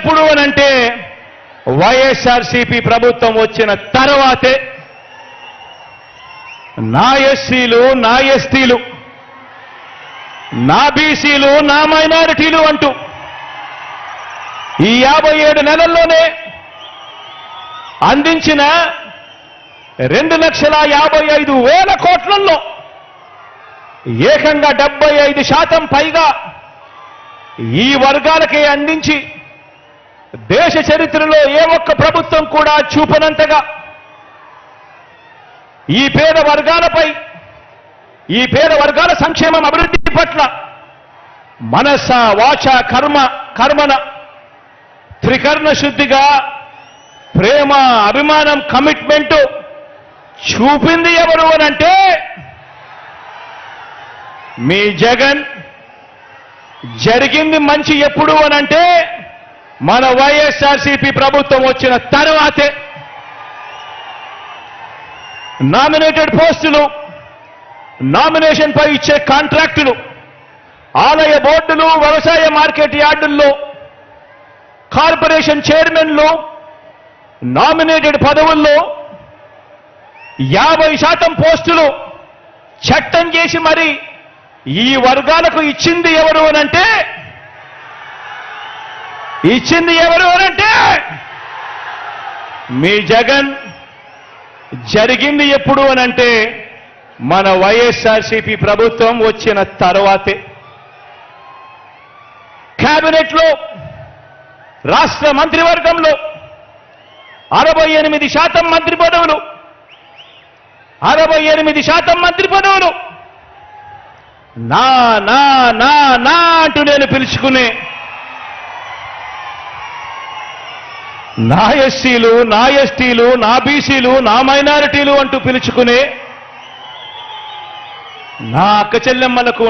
ఎప్పుడు అనంటే వైఎస్ఆర్సీపీ ప్రభుత్వం వచ్చిన తర్వాతే. నా ఎస్సీలు నా ఎస్టీలు నా బీసీలు నా మైనారిటీలు అంటూ ఈ యాభై ఏడు నెలల్లోనే అందించిన రెండు లక్షల యాభై ఐదు వేల కోట్లలో ఏకంగా డెబ్బై ఐదు శాతం పైగా ఈ వర్గాలకే అందించి దేశ చరిత్రలో ఏ ఒక్క ప్రభుత్వం కూడా చూపనంతగా ఈ పేద వర్గాలపై ఈ పేద వర్గాల సంక్షేమం అభివృద్ధి పట్ల మనస వాచ కర్మ కర్మన త్రికర్ణ శుద్ధిగా ప్రేమ అభిమానం కమిట్మెంట్ చూపింది ఎవరు అనంటే మీ జగన్. జరిగింది మంచి ఎప్పుడు అనంటే మన వైఎస్ఆర్సీపీ ప్రభుత్వం వచ్చిన తర్వాతే నామినేటెడ్ పోస్టులు నామినేషన్ పై ఇచ్చే కాంట్రాక్టులు ఆలయ బోర్డులు వ్యవసాయ మార్కెట్ యార్డుల్లో కార్పొరేషన్ చైర్మన్లు నామినేటెడ్ పదవుల్లో యాభై శాతం పోస్టులు చట్టం చేసి మరి ఈ వర్గాలకు ఇచ్చింది ఎవరు అనంటే ఇచ్చింది ఎవరు అనంటే మీ జగన్ జరిగింది ఎప్పుడు అనంటే మన వైఎస్ఆర్సీపీ ప్రభుత్వం వచ్చిన తర్వాతే. క్యాబినెట్లో రాష్ట్ర మంత్రివర్గంలో అరవై ఎనిమిది శాతం మంత్రి పదవులు అరవై ఎనిమిది శాతం మంత్రి పదవులు. నా నా నా నా అంటూ నేను పిలుచుకునే నా ఎస్సీలు నా ఎస్టీలు నా బీసీలు నా మైనారిటీలు అంటూ పిలుచుకునే నా అక్క చెల్లెమ్మలకు